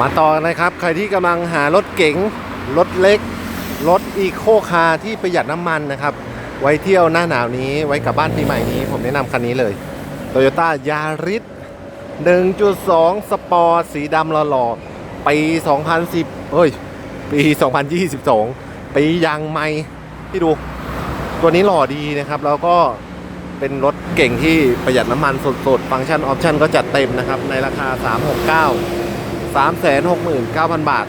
มาต่อนะครับ ใครที่กำลังหารถเก๋ง รถเล็ก รถอีโคคาร์ที่ประหยัดน้ำมันนะครับ ไว้เที่ยวหน้าหนาวนี้ ไว้กลับบ้านปีใหม่นี้ ผมแนะนำคันนี้เลย Toyota Yaris 1.2 สปอร์ตสีดำหล่อๆปี 2010เฮ้ย ปี 2022 ปียางใหม่ที่ดู ตัวนี้หล่อดีนะครับ แล้วก็เป็นรถเก่งที่ประหยัดน้ำมันสดๆ ฟังก์ชันออปชันก็จัดเต็มนะครับ ในราคา 369 369,000 บาท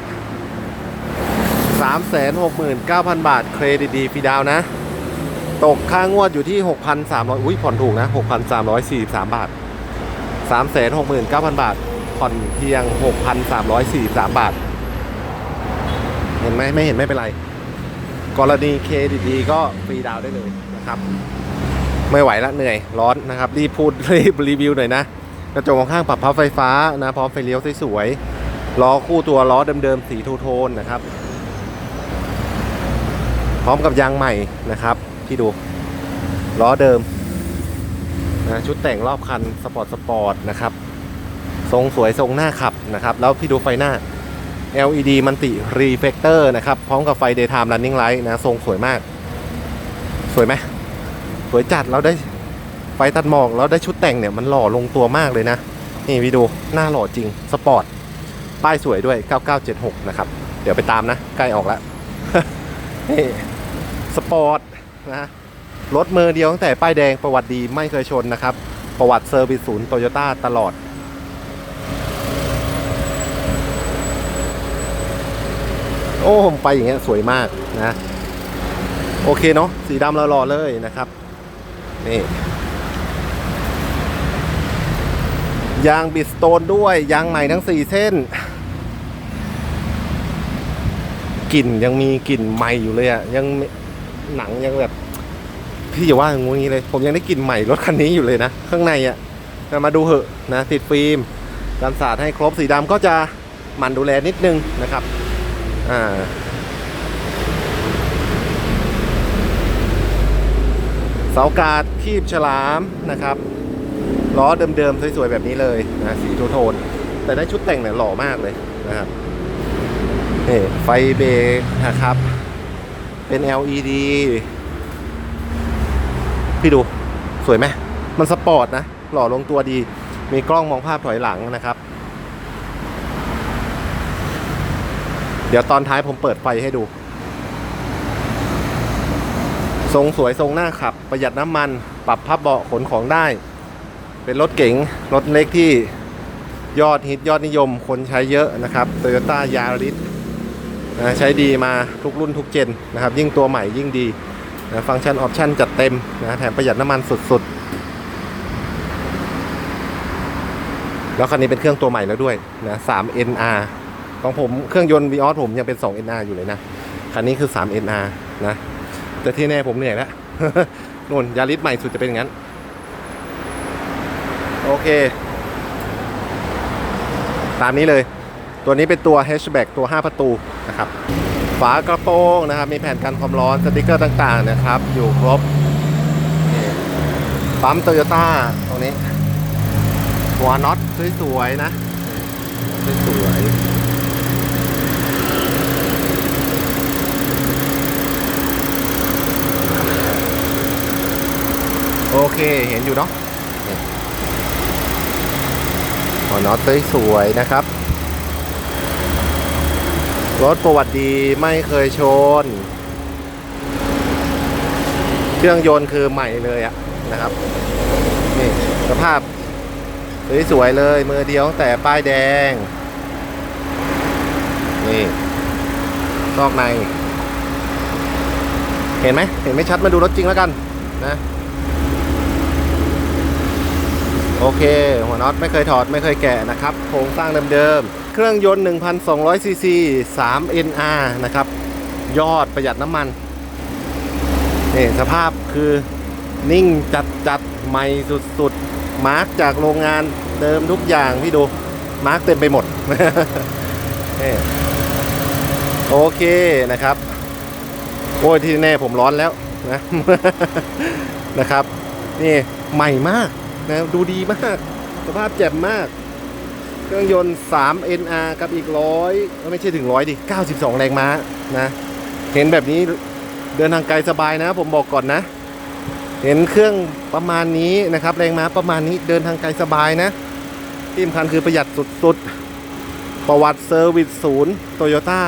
369,000 บาท เครดิตดีฟรีดาวนะ ตกค่างวดอยู่ที่ 6,300 อุ้ยผ่อนถูกนะ 6,343 บาท 369,000 บาท ผ่อนเพียง 6,343 บาท เห็นไหมไม่เห็นไม่เป็นไร กรณีเครดิตดีก็ฟรีดาวได้เลยนะครับ ไม่ไหวละเหนื่อยร้อนนะครับ รีบพูดรีบรีวิวหน่อยนะ กระจกข้างปรับพับไฟฟ้านะพร้อมไฟเลี้ยวสวยๆล้อคู่ตัวล้อเดิมๆสีทูโทนนะครับ พร้อมกับยางใหม่นะครับที่ดูล้อเดิมนะชุดแต่งรอบคันสปอร์ตสปอร์ตนะครับทรงสวยทรงหน้าขับนะครับ แล้วพี่ดูไฟหน้า LED มันติรีเฟกเตอร์นะครับ พร้อมกับไฟ Daytime Running Light นะ ทรงสวยมาก สวยไหมสวยจัดแล้วได้ ไฟตัดหมอกแล้วได้ชุดแต่งเนี่ยมันหล่อลงตัวมากเลยนะ นี่วิดูหน้าหล่อจริง สปอร์ต ป้ายสวยด้วย 9976 นะครับ เดี๋ยวไปตามนะ ใกล้ออกแล้วนี่สปอร์ตนะรถมือเดียวตั้งแต่ป้ายแดงประวัติดีไม่เคยชนนะครับ ประวัติเซอร์วิสศูนย์โตโยต้าตลอดโอ้ผมไปอย่างเงี้ยสวยมากนะ โอเคเนาะสีดำเราหล่อๆเลยนะครับ นี่ ยางบิดสโตนด้วย ยางใหม่ทั้ง 4 เส้น กลิ่นยังมีกลิ่นใหม่อยู่เลยอะยังหนังยังแบบพี่อย่าว่าอย่างงี้เลย ผมยังได้กลิ่นใหม่รถคันนี้อยู่เลยนะ ข้างในอะมาดูเหอะนะติดฟิล์มกันสาดให้ครบสีดำก็จะหมั่นดูแลนิดนึงนะครับอ่าเสากาดคีบฉลามนะครับ ล้อเดิมๆสวยๆแบบนี้เลยนะสีทูโทนแต่ได้ชุดแต่งเนี่ยหล่อมากเลยนะครับนี่ไฟเบรกนะครับ เป็น LED พี่ดูสวยไหมมันสปอร์ตนะ หล่อลงตัวดี มีกล้องมองภาพถอยหลังนะครับ เดี๋ยวตอนท้ายผมเปิดไฟให้ดู ทรงสวยทรงหน้าขับ ประหยัดน้ำมัน ปรับพับเบาะขนของได้ เป็นรถเก๋งรถเล็กที่ยอดฮิตยอดนิยมคนใช้เยอะนะครับ Toyota Yaris นะใช้ดีมาทุกรุ่นทุกเจนนะครับ ยิ่งตัวใหม่ยิ่งดีนะฟังก์ชันออปชันจัดเต็มนะแถมประหยัดน้ำมันสุดๆ แล้วคันนี้เป็นเครื่องตัวใหม่แล้วด้วยนะ3 NR ของผมเครื่องยนต์ Vios ผมยังเป็น 2 NR อยู่เลยนะ คันนี้คือ 3 NR นะ แต่ที่แน่ผมเหนื่อยแล้วนู่นยาริสใหม่สุดจะเป็นอย่างนั้น โอเค ตามนี้เลย ตัวนี้เป็นตัว hatchback ตัว 5 ประตูนะครับ ฝากระโปรงนะครับ มีแผ่นกันความร้อนสติกเกอร์ต่างๆนะครับ อยู่ครบปั๊มโตโยต้าตรงนี้ หัวน็อตสวยๆนะสวยโอเค เห็นอยู่เนาะนี่ หัวน็อตสวยๆนะครับ รถประวัติดีไม่เคยชน เครื่องยนต์คือใหม่เลยอะนะครับ นี่สภาพสวยๆเลยมือเดียวตั้งแต่ป้ายแดง นี่ซอกใน เห็นไหมเห็นไม่ชัดมาดูรถจริงแล้วกันนะ โอเค หัวน็อตไม่เคยถอดไม่เคยแกะนะครับ โครงสร้างเดิมๆ เครื่องยนต์ 1,200 ซีซี 3 NR นะครับ ยอดประหยัดน้ำมันนี่สภาพคือนิ่งจัดจัดใหม่สุดๆ มาร์กจากโรงงานเดิมทุกอย่างพี่ดู มาร์กเต็มไปหมดนี่โอเคนะครับ โอ้ยที่แน่ผมร้อนแล้วนะนะครับ นี่ใหม่มาก นะดูดีมาก สภาพแจ่มมาก เครื่องยนต์ 3 NR กับอีกร้อยไม่ใช่ถึงร้อยดิ 92 แรงม้านะ เห็นแบบนี้เดินทางไกลสบายนะ ผมบอกก่อนนะ เห็นเครื่องประมาณนี้นะครับ แรงม้าประมาณนี้เดินทางไกลสบายนะ ที่สำคัญคือประหยัดสุดๆ ประวัติเซอร์วิสศูนย์โตโยต้า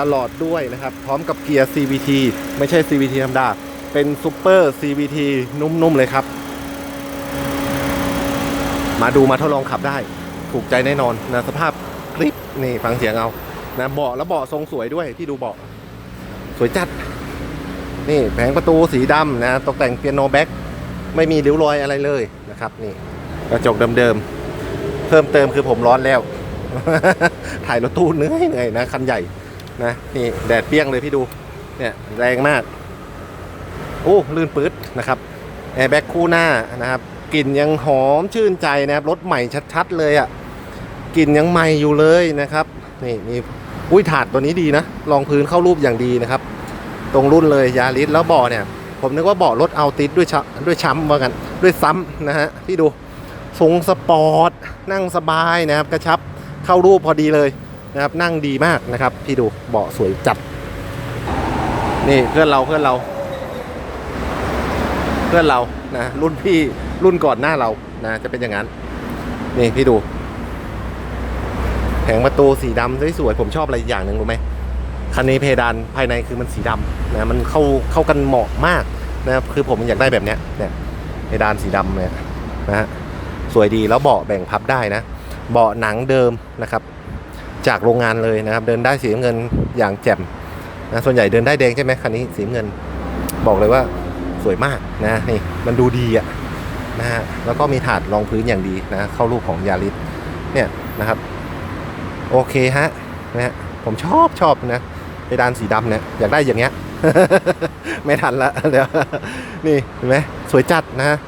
ตลอดด้วยนะครับ พร้อมกับเกียร์ CVT ไม่ใช่ CVT ธรรมดา เป็นซูเปอร์ CVT นุ่มๆ เลยครับ มาดูมาทดลองขับได้ ถูกใจแน่นอนนะสภาพคลิปนี่ฟังเสียงเอานะเบาะแล้วเบาะทรงสวยด้วยพี่ดูเบาะสวยจัด นี่แผงประตูสีดำนะตกแต่งเปียโนแบ็กไม่มีริ้วรอยอะไรเลยนะครับ นี่กระจกเดิมๆเพิ่มเติมคือผมร้อนแล้ว ถ่ายรถตู้เหนื่อยเหนื่อยนะคันใหญ่นะนี่แดดเปรี้ยงเลยพี่ดูเนี่ยแรงมากโอ้ลื่นปื๊ดนะครับแอร์แบ็กคู่หน้านะครับ กลิ่นยังหอมชื่นใจนะครับรถใหม่ชัดๆเลยอะ่ะกลิ่นยังใหม่อยู่เลยนะครับ นี่มีอุ้ยถาดตัวนี้ดีนะรองพื้นเข้ารูปอย่างดีนะครับ ตรงรุ่นเลยยาริสแล้วเบาะเนี่ย ผมนึกว่าเบาะรถเอาติดด้วยชะด้วยช้ำว่ากันด้วยซ้ำนะฮะพี่ดูทรงสปอร์ตนั่งสบายนะครับ กระชับเข้ารูปพอดีเลยนะครับ นั่งดีมากนะครับ พี่ดูเบาะสวยจัด นี่เพื่อนเราเพื่อนเรา เพื่อนเรานะรุ่นพี่ รุ่นก่อนหน้าเรานะจะเป็นอย่างนั้น นี่พี่ดูแผงประตูสีดำสวยๆผมชอบอะไรอย่างหนึ่งรู้ไหมคันนี้เพดานภายในคือมันสีดำนะมันเข้าเข้ากันเหมาะมากนะครับคือผมอยากได้แบบเนี้ยเนี่ยเพดานสีดำเนี่ยนะฮะสวยดีแล้วเบาะแบ่งพับได้นะเบาะหนังเดิมนะครับ จากโรงงานเลยนะครับ เดินได้สีเงินอย่างแจ่มนะส่วนใหญ่เดินได้แดงใช่ไหมคันนี้สีเงิน บอกเลยว่าสวยมากนะนี่มันดูดีอะ นะฮะแล้วก็มีถาดรองพื้นอย่างดีนะเข้ารูปของยาริสเนี่ยนะครับ โอเคฮะนะฮะผมชอบชอบนะเพดานสีดำเนี่ยอยากได้อย่างเงี้ยไม่ทันละเดี๋ยวนี่เห็นไหมสวยจัดนะ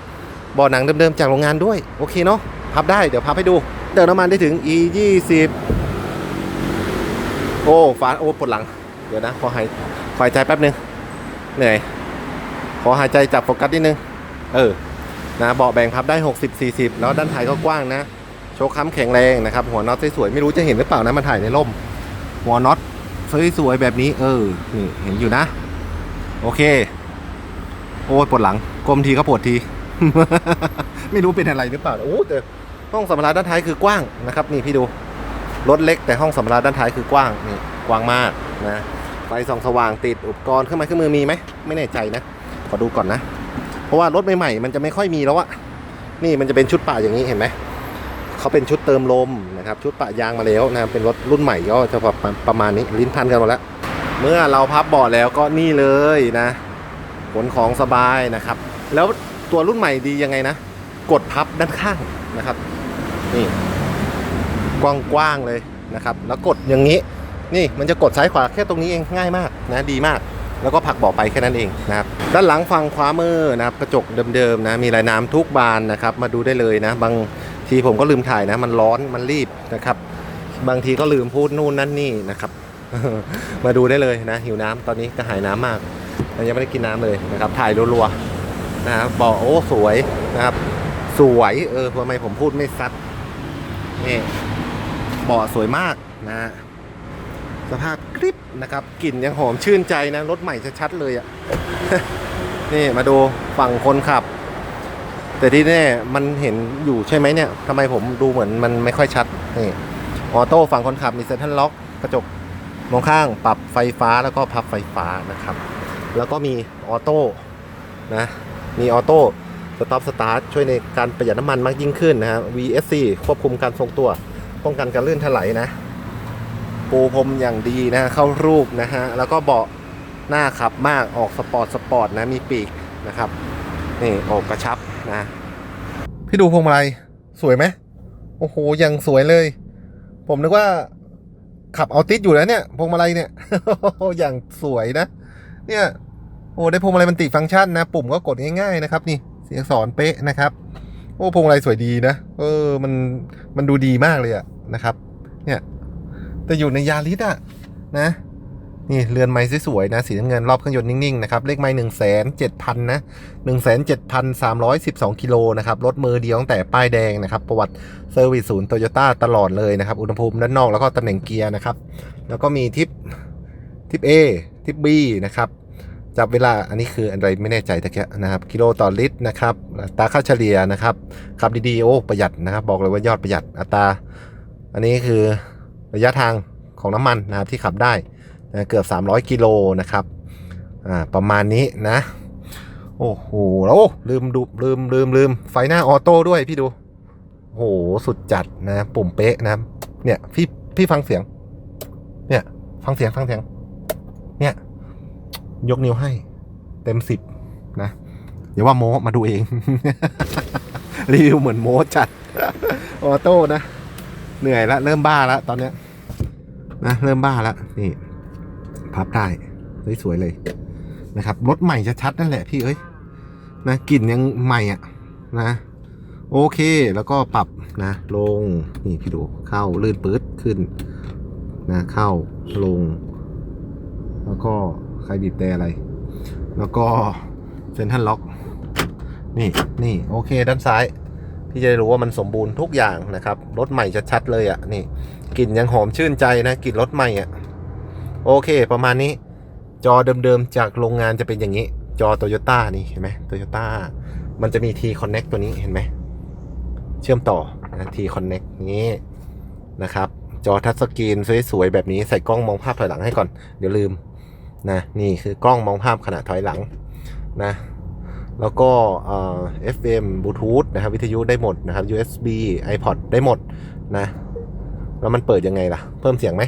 เบาะหนังเดิมๆจากโรงงานด้วย โอเคเนาะพับได้เดี๋ยวพับให้ดู เติมน้ำมันได้ถึง e 2 0โอ้ฟ้าโอ้ปวดหลัง เดี๋ยวนะขอหายขอหายใจแป๊บนึงเหนื่อยขอหายใจจับโฟกัสนิดนึง เออ นะเบาะแบ่งพับได้ 60 40 แล้วด้านท้ายก็กว้างนะ โชว์ค้ำแข็งแรงนะครับ หัวน็อตสวยๆไม่รู้จะเห็นหรือเปล่านะมันถ่ายในร่ม หัวน็อตสวยๆแบบนี้ เออนี่เห็นอยู่นะ โอเค โอ้ยปวดหลังกลมทีก็ปวดที ไม่รู้เป็นอะไรหรือเปล่าโอ้แต่ห้องสัมภาระด้านท้ายคือกว้างนะครับนี่พี่ดูรถเล็กแต่ห้องสัมภาระด้านท้ายคือกว้างนี่กว้างมากนะไฟส่องสว่างติดอุปกรณ์เครื่องไม้เครื่องมือมีไหมไม่แน่ใจนะขอดูก่อนนะ ราะว่ารถใหม่ๆมันจะไม่ค่อยมีแล้วอะนี่มันจะเป็นชุดป่าอย่างนี้เห็นไหมเขาเป็นชุดเติมลมนะครับ ชุดปะยางมาแล้วนะครับเป็นรถรุ่นใหม่ก็จะประมาณประมาณนี้ลิ้นพันกันหมดแล้ว เมื่อเราพับเบาะแล้วก็นี่เลยนะขนของสบายนะครับ แล้วตัวรุ่นใหม่ดียังไงนะ กดพับด้านข้างนะครับ นี่กว้างๆเลยนะครับ แล้วกดอย่างนี้ นี่มันจะกดซ้ายขวาแค่ตรงนี้เองง่ายมากนะดีมาก แล้วก็ผักบาะไปแค่นั้นเองนะครับด้านหลังฝั่งขวามือนะครับกระจกเดิมๆนะมีลายน้ำทุกบานนะครับมาดูได้เลยนะ บางทีผมก็ลืมถ่ายนะ มันร้อนมันรีบนะครับ บางทีก็ลืมพูดนู่นนั่นนี่นะครับ มาดูได้เลยนะหิวน้ำตอนนี้กระหายน้ำมากยังไม่ได้กินน้ำเลยนะครับ ถ่ายรัวๆนะครับบาะโอ้สวยนะครับ สวยเออทำไมผมพูดไม่ซัดนี่บาะสวยมากนะ สภาพกริบนะครับกลิ่นยังหอมชื่นใจนะรถใหม่ชัดๆเลยอะ่ะนี่มาดูฝั่งคนขับ แต่ที่แน่มันเห็นอยู่ใช่ไหมเนี่ยทำไมผมดูเหมือนมันไม่ค่อยชัดนี่ออโต้ฝั่งคนขับมีเซ็นทรัลล็อกกระจกมองข้างปรับไฟฟ้าแล้วก็พับไฟฟ้านะครับ แล้วก็มีออโต้นะมีออโต้สต็อปสตาร์ทช่วยในการประหยัดน้ำมันมากยิ่งขึ้นนะฮะ VSC ควบคุมการทรงตัวป้องกันการลื่นถลายนะ ปูพรมอย่างดีนะเข้ารูปนะฮะแล้วก็เบาะหน้าขับมากออกสปอร์ตสปอร์ตนะมีปีกนะครับนี่ออกกระชับนะ พี่ดูพวงมาลัยสวยไหมโอ้โหยังสวยเลย ผมนึกว่าขับเอาติดอยู่แล้วเนี่ยพวงมาลัยเนี่ยอย่างสวยนะ เนี่ยโอ้ได้พวงมาลัยมันติฟังก์ชันนะ ปุ่มก็กดง่ายๆนะครับ นี่เสียงสอนเป๊ะนะครับ โอ้พวงมาลัยสวยดีนะ เออมันมันดูดีมากเลยอะนะครับ เนี่ย แต่อยู่ในยาริสอะนะ นี่เรือนไม้สวยๆนะ สีน้ำเงินรอบเครื่องยนต์นิ่งๆนะครับ เลขไม้หนึ่งแสนเจ็ดพันนะหนึ่งแสนเจ็ดพันสามร้อยสิบสองกิโลนะครับ รถมือเดียวตั้งแต่ป้ายแดงนะครับ ประวัติเซอร์วิสศูนย์โตโยต้าตลอดเลยนะครับ อุณหภูมิด้านนอกแล้วก็ตำแหน่งเกียร์นะครับ แล้วก็มีทิปทิป A ทิป B นะครับจับเวลาอันนี้คืออะไรไม่แน่ใจตะเกียนะครับ กิโลต่อลิตรนะครับอัตราค่าเฉลี่ยนะครับขับดีๆโอ้ประหยัดนะครับ บอกเลยว่ายอดประหยัดอัตรา อันนี้คือ ระยะทางของน้ำมันนะครับที่ขับได้นะเกือบ 300 กิโลนะครับอ่าประมาณนี้นะ โอ้โหแล้วโอ้ลืมดูลืมลืมลืมไฟหน้าออโต้ด้วยพี่ดูโอ้โหสุดจัดนะปุ่มเป๊ะนะเนี่ยพี่พี่ฟังเสียง เนี่ยฟังเสียงฟังเสียง เนี่ย ยกนิ้วให้ เต็มสิบนะอย่าว่าโมมาดูเอง รีวิวเหมือนโมจัด ออโต้นะ เหนื่อยละ เริ่มบ้าแล้วตอนเนี้ย นะเริ่มบ้าแล้วนี่พับได้สวยเลยนะครับรถใหม่ชัดๆนั่นแหละพี่เอ้ยนะกลิ่นยังใหม่อะนะโอเคแล้วก็ปรับนะ ลงนี่พี่ดูเข้าลื่นปื๊ดขึ้นนะเข้าลง แล้วก็ใครบีบแต่อะไร แล้วก็เซ็นทันล็อก นี่นี่โอเคด้านซ้าย พี่จะได้รู้ว่ามันสมบูรณ์ทุกอย่างนะครับรถใหม่ชัดๆเลยอะ่ะนี่กลิ่นยังหอมชื่นใจนะกลิ่นรถใหม่อะ่ะโอเค ประมาณนี้ จอเดิมๆจากโรงงานจะเป็นอย่างนี้ จอโตโยต้านี่เห็นไหมโตโยต้ามันจะมี T Connect ตัวนี้เห็นไหมเชื่อมต่อนะ T Connect นี้นะครับ จอทัชสกรีนสวยๆแบบนี้ใส่กล้องมองภาพถอยหลังให้ก่อน เดี๋ยวลืมนะนี่คือกล้องมองภาพขณะถอยหลังนะ แล้วก็เอ่อ FM Bluetooth นะครับวิทยุได้หมดนะครับ USB iPod ได้หมดนะ แล้วมันเปิดยังไงล่ะ เพิ่มเสียงไหม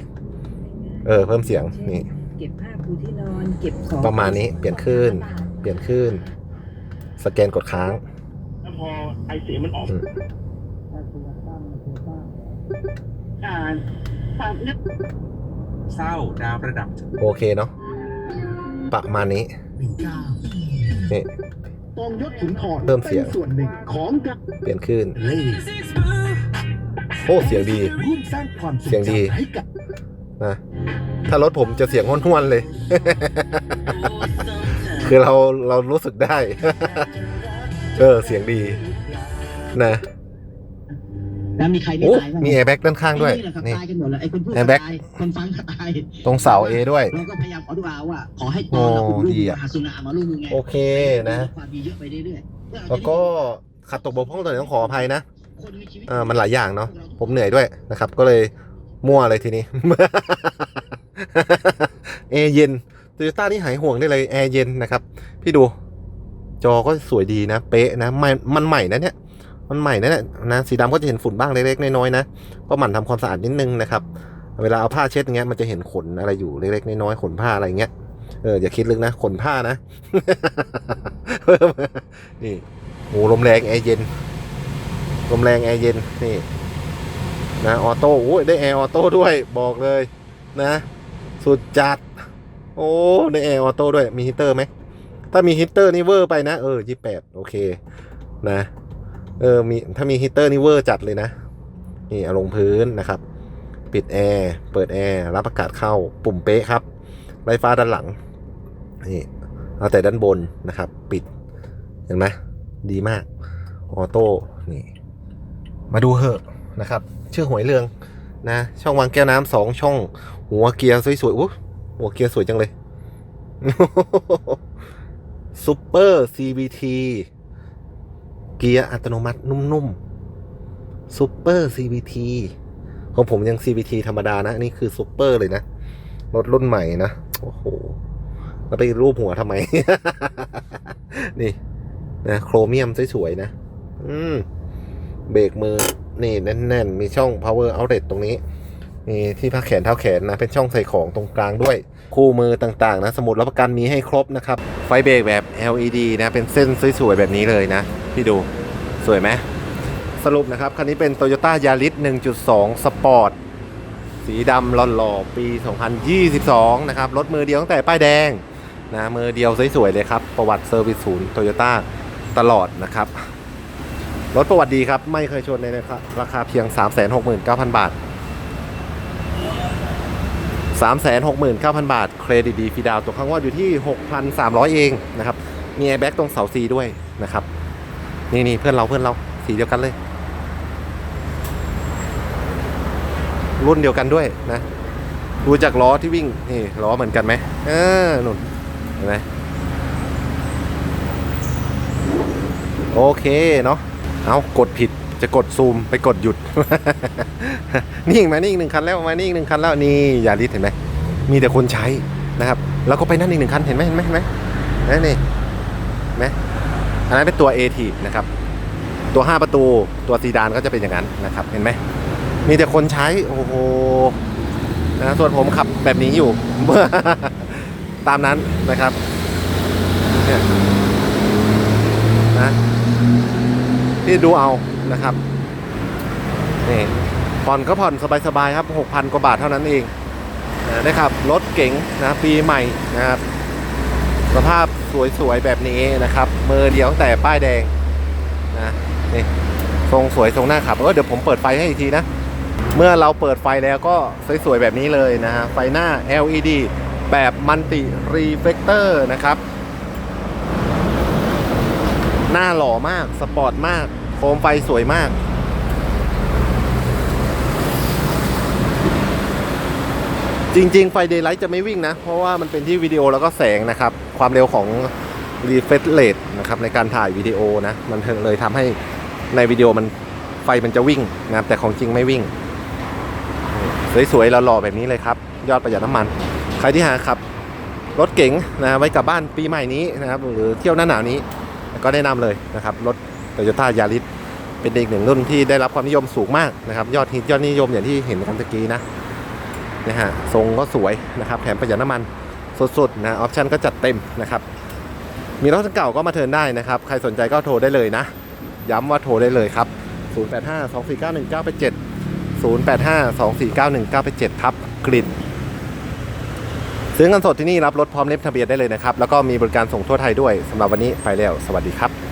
เออ เพิ่มเสียงนี่ เก็บผ้าปูที่นอนเก็บของประมาณนี้เปลี่ยนคลื่นเปลี่ยนขึ้น สแกนกดค้าง แล้วพอไอเสียงมันออกอืมอ่าทางเนี่ยเศร้าดาวระดับ โอเคเนาะประมาณนี้หนึ่งเก้านี่ก องยศขุนทรเพิ่มเสียง ป็นส่วนหนึ่งของการเปลี่ยนขึ้น เล่โอ้ เสียงดี ร่วมสร้างความทรงเสียงดี จำให้กับนะ ถ้ารถผมจะเสียงห้วนๆเลย คือเราเรารู้สึกได้ เออ เสียงดี นะ แล้วมีใครไม่โอ้ตายบ้างมีแอร์แบ็กด้านข้างด้วย ไอ้นี่แหละครับนี่ ตายกันหมดเลยไอ้คนพูดแอก็ร์แบ็คตายคนฟังก็ตายตรงเสา A ด้วย เราก็พยายามขอดูอาว่า ขอให้ปโอ้อกับคุณลูกดีอะมหาสุนามาลูกนึงไงโอเคนะ ความดีเยอะไปเรื่อยๆเพื่อเอาแล้วก็ขัดตกบกพร่องตัวไหนต้องขออภัยนะคนมีชีวิตเออมันหลายอย่างเนาะ ผมเหนื่อยด้วยนะครับ ก็เลยมั่วเลยทีนี้ แอร์เย็นโตโยต้านี่หายห่วงได้เลยแอร์เย็นนะครับ พี่ดู จอก็สวยดีนะ เป๊ะนะไม่มันใหม่นะเนี่ย มันใหม่นะเนี่ยนะสีดำก็จะเห็นฝุ่นบ้างเล็กๆน้อยๆนะก็หมั่นทำความสะอาดนิดนึงนะครับ เวลาเอาผ้าเช็ดเงี้ยมันจะเห็นขนอะไรอยู่เล็กๆน้อยๆขนผ้าอะไรเงี้ยเอออย่าคิดลึกนะขนผ้านะนี่โหลมแรงแอร์เย็นลมแรงแอร์เย็นนี่นะออโต้โอ้ยได้แอร์ออโต้ด้วยบอกเลยนะ สุดจัด โอ้ได้แอร์ออโต้ด้วยมีฮีเตอร์ไหมถ้ามีฮีเตอร์นี่เวอร์ไปนะ เออยี่แปดโอเค นะ เออมีถ้ามีฮีเตอร์นี่เวอร์จัดเลยนะ นี่เอาลงพื้นนะครับ ปิดแอร์เปิดแอร์รับอากาศเข้าปุ่มเป๊ะครับไฟฟ้าด้านหลังนี่เอาแต่ด้านบนนะครับ ปิดเห็นไหมดีมากออโต้นี่มาดูเหอะนะครับ เชื่อหวยเรืองนะ ช่องวางแก้วน้ำสองช่อง หัวเกียร์สวยๆอู้หัวเกียร์สวยจังเลยซูเปอร์ CVT เกียร์อัตโนมัตินุ่มๆซูเปอร์ CVT ของผมยัง CVT ธรรมดานะนี่คือซูเปอร์เลยนะ รถรุ่นใหม่นะ โอ้โห แล้วไปรูปหัวทำไม นี่นะโครเมียมสวยๆนะ อืม เบรกมือ นี่แน่นๆ มีช่อง power outlet ตรงนี้ มีที่พักแขนเท้าแขนนะ เป็นช่องใส่ของตรงกลางด้วย คู่มือต่างๆ นะ สมุดรับประกันมีให้ครบนะครับ ไฟเบรกแบบ LED นะ เป็นเส้นสวยๆ แบบนี้เลยนะ พี่ดูสวยไหมสรุปนะครับ คันนี้เป็น Toyota Yaris 1.2 Sport สีดำหล่อๆปี 2022 นะครับ รถมือเดียวตั้งแต่ป้ายแดงนะมือเดียวสวยๆเลยครับ ประวัติเซอร์วิสศูนย์โตโยต้าตลอดนะครับ รถประวัติดีครับ ไม่เคยชนในราคาราคาเพียง 369,000 บาท 369,000 บาท เครดิตดีฟีดาวตัวข้างว่าอยู่ที่ 6,300 เองนะครับ มีแอร์แบ็กตรงเสาซีด้วยนะครับ นี่นี่เพื่อนเราเพื่อนเราสีเดียวกันเลย รุ่นเดียวกันด้วยนะดูจากล้อที่วิ่งนี่ล้อเหมือนกันไหมเออนุ่นเห็นไหมโอเคเนาะเอากดผิดจะกดซูมไปกดหยุด นี่มานี่อีกหนึ่งคันแล้วมานี่อีกหนึ่งคันแล้วนี่ยาลิดเห็นไหมมีแต่คนใช้นะครับ แล้วก็ไปนั่นอีกหนึ่งคันเห็นไหมเห็นไหมเห็นไหมนั่นนี่ไหม อันนั้นเป็นตัว a t นะครับ ตัว 5 ประตูตัวซีดานก็จะเป็นอย่างนั้นนะครับ เห็นไหม มีแต่คนใช้ โอ้โหนะส่วนผมขับแบบนี้อยู่ ตามนั้นนะครับเนี่ยนะที่ดูเอานะครับนี่ผ่อนก็ผ่อนสบายๆครับ 6,000 กว่าบาทเท่านั้นเองนะได้ขับรถเก๋งนะปีใหม่นะครับ สภาพ สวยๆแบบนี้นะครับมือเดียวแต่ป้ายแดงนะนี่ทรงสวยทรงหน้าขับเออเดี๋ยวผมเปิดไฟให้อีกทีนะ เมื่อเราเปิดไฟแล้วก็สวยๆแบบนี้เลยนะฮะไฟหน้า LED แบบมัลติรีเฟกเตอร์นะครับ หน้าหล่อมากสปอร์ตมาก โคมไฟสวยมาก จริงๆ ไฟเดย์ไลท์จะไม่วิ่งนะ เพราะว่ามันเป็นที่วิดีโอแล้วก็แสงนะครับ ความเร็วของ refresh rate นะครับในการถ่ายวิดีโอนะ มันเลยทำให้ในวิดีโอมันไฟมันจะวิ่งนะครับแต่ของจริงไม่วิ่ง สวยๆหล่อแบบนี้เลยครับ ยอดประหยัดน้ำมัน ใครที่หาขับรถเก๋งนะไว้กลับบ้านปีใหม่นี้นะครับหรือเที่ยวหน้าหนาวนี้ก็แนะนำเลยนะครับรถโตโยต้ายาริสเป็นอีกหนึ่งรุ่นที่ได้รับความนิยมสูงมากนะครับ ยอดฮิตยอดนิยมอย่างที่เห็นกันตะกี้นะ นะฮะทรงก็สวยนะครับ แถมประหยัดน้ำมันสุดๆนะออปชั่นก็จัดเต็มนะครับ มีรถเก่าก็มาเทิร์นได้นะครับ ใครสนใจก็โทรได้เลยนะ ย้ำว่าโทรได้เลยครับ 085 249 1987 085 249 1987ทับกลิ่นซื้อเงินสดที่นี่รับรถพร้อมเล่มทะเบียนได้เลยนะครับ แล้วก็มีบริการส่งทั่วไทยด้วยสำหรับวันนี้ไปแล้ว สวัสดีครับ